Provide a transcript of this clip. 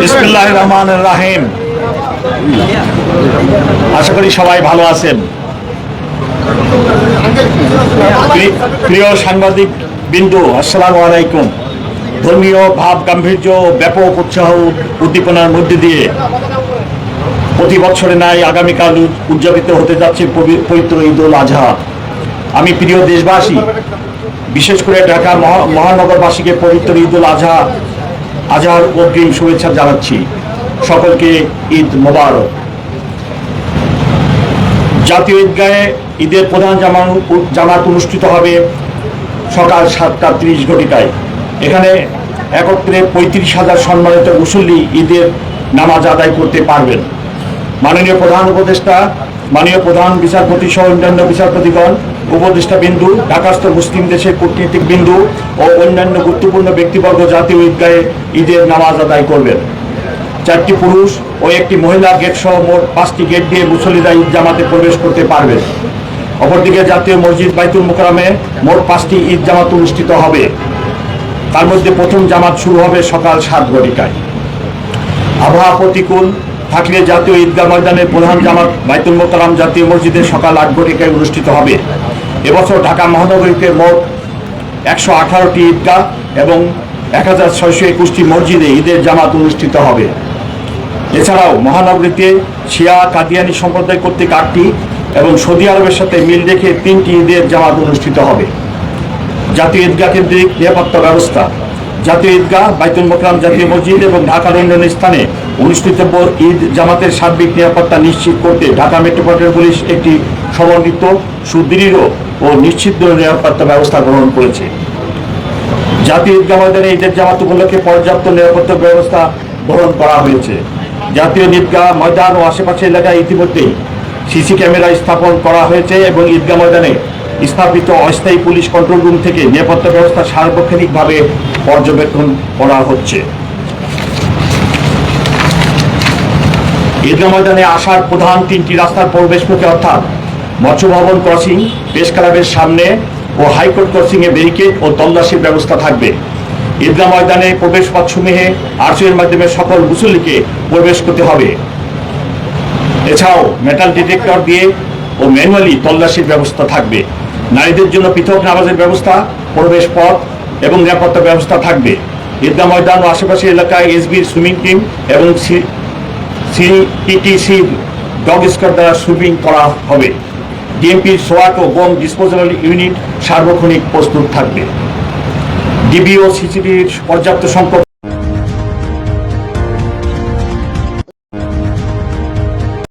বিসমুল্লাহ রহমান রাহিম আশা করি সবাই ভালো আছেন। প্রিয় সাংবাদিক বিন্দু আলাইকুম। ধর্মীয় ভাব গাম্ভীর্য ব্যাপক উৎসাহ উদ্দীপনার মধ্যে দিয়ে প্রতি বছরে নাই আগামীকাল উদযাপিত হতে যাচ্ছে পবিত্র ঈদ উল আজহা। আমি প্রিয় দেশবাসী, বিশেষ করে ঢাকা মহানগরবাসীকে পবিত্র ঈদ উল আজহা আজহার অগ্রিম শুভেচ্ছা জানাচ্ছি সকলকে ঈদ মোবারক। জাতীয় ঈদগাহে ঈদের প্রধান জামা জামাত অনুষ্ঠিত হবে সকাল সাতটা ত্রিশ ঘটিকায়। এখানে একত্রে পঁয়ত্রিশ হাজার সম্মানিত মুসল্লি ঈদের নামাজ আদায় করতে পারবেন। মাননীয় প্রধান উপদেষ্টা মাননীয় প্রধান বিচারপতি সহ অন্যান্য বিচারপতিগণ, উপদেষ্টা বিন্দু, ঢাকাস্থ মুসলিম দেশের কূটনীতিক বিন্দু ও অন্যান্য গুরুত্বপূর্ণ ব্যক্তিবর্গ, জাতীয় ঈদগাহে ঈদের নামাজ আদায় করবেন। চারটি পুরুষ ও একটি মহিলা গেট সহ মোট পাঁচটি গেট দিয়ে মুসল্লিরা ঈদ জামাতে প্রবেশ করতে পারবে অপরদিকে জাতীয় মসজিদ বাইতুল মোকারমে মোট পাঁচটি ঈদ জামাত অনুষ্ঠিত হবে। তার মধ্যে প্রথম জামাত শুরু হবে সকাল সাত ঘটিকায়। আবহাওয়া প্রতিকূল থাকলে জাতীয় ঈদগাহ ময়দানে প্রধান জামাত বাইতুল মোকারাম জাতীয় মসজিদে সকাল আট ঘটিকায় অনুষ্ঠিত হবে। এবছর ঢাকা মহানগরীতে মোট একশো আঠারোটি ঈদগাহ এবং এক হাজার ছয়শো একুশটি মসজিদে ঈদের জামাত অনুষ্ঠিত হবে। এছাড়াও মহানগরীতে শিয়া, কাদিয়ানি সম্প্রদায় কর্তৃক আটটি এবং সৌদি আরবের সাথে মিল রেখে তিনটি ঈদের জামাত অনুষ্ঠিত হবে। জাতীয় ঈদগাহ কেন্দ্রিক নিরাপত্তা ব্যবস্থা। জাতীয় ঈদগাহ, বাইতুল মোকরাম জাতীয় মসজিদ এবং ঢাকার অন্যান্য স্থানে অনুষ্ঠিতব্য ঈদ জামাতের সার্বিক নিরাপত্তা নিশ্চিত করতে ঢাকা মেট্রোপলিটন পুলিশ একটি সমন্বিত, সুদৃঢ় ও নিশ্চিত নিরাপত্তা ব্যবস্থা গ্রহণ করেছে। জাতীয় ঈদগাহ ময়দানে ঈদের জামাত উপলক্ষে পর্যাপ্ত নিরাপত্তা ব্যবস্থা গ্রহণ করা হয়েছে। জাতীয় ঈদগাহ ময়দান ও আশেপাশের এলাকায় ইতিমধ্যেই সিসি ক্যামেরা স্থাপন করা হয়েছে এবং ঈদগাহ ময়দানে স্থাপিত অস্থায়ী পুলিশ কন্ট্রোল রুম থেকে নিরাপত্তা ব্যবস্থা সার্বক্ষণিকভাবে পর্যবেক্ষণ করা হচ্ছে। ঈদগাহ ময়দানে আসার প্রধান তিনটি রাস্তার প্রবেশ প্রবেশমুখে অর্থাৎ মৎস্য ভবন ক্রসিং প্রেস ক্লাবের সামনে ও হাইকোর্ট ক্রসিং এ ব্যারিকেড ও তল্লাশির ব্যবস্থা থাকবে। ঈদগাহ ময়দানে প্রবেশ পথসমূহে আরসিএর মাধ্যমে সকল মুসল্লিকে প্রবেশ করতে হবে। এছাড়াও মেটাল ডিটেক্টর দিয়ে ও ম্যানুয়ালি তল্লাশির ব্যবস্থা থাকবে। নারীদের জন্য পৃথক নামাজের ব্যবস্থা প্রবেশ পথ এবং নিরাপত্তা ব্যবস্থা থাকবে। ঈদগাহ ময়দান ও আশেপাশের এলাকায় এসবির সুইমিং টিম এবং সিটিসির ডগ স্কোয়াড দ্বারা সুইপিং করা হবে। ডিএমপির সোয়াট ও বোম ডিসপোজাল ইউনিট সার্বক্ষণিক প্রস্তুত থাকবে। ডিবি ও সিসিটিভির পর্যাপ্ত সংখ্যক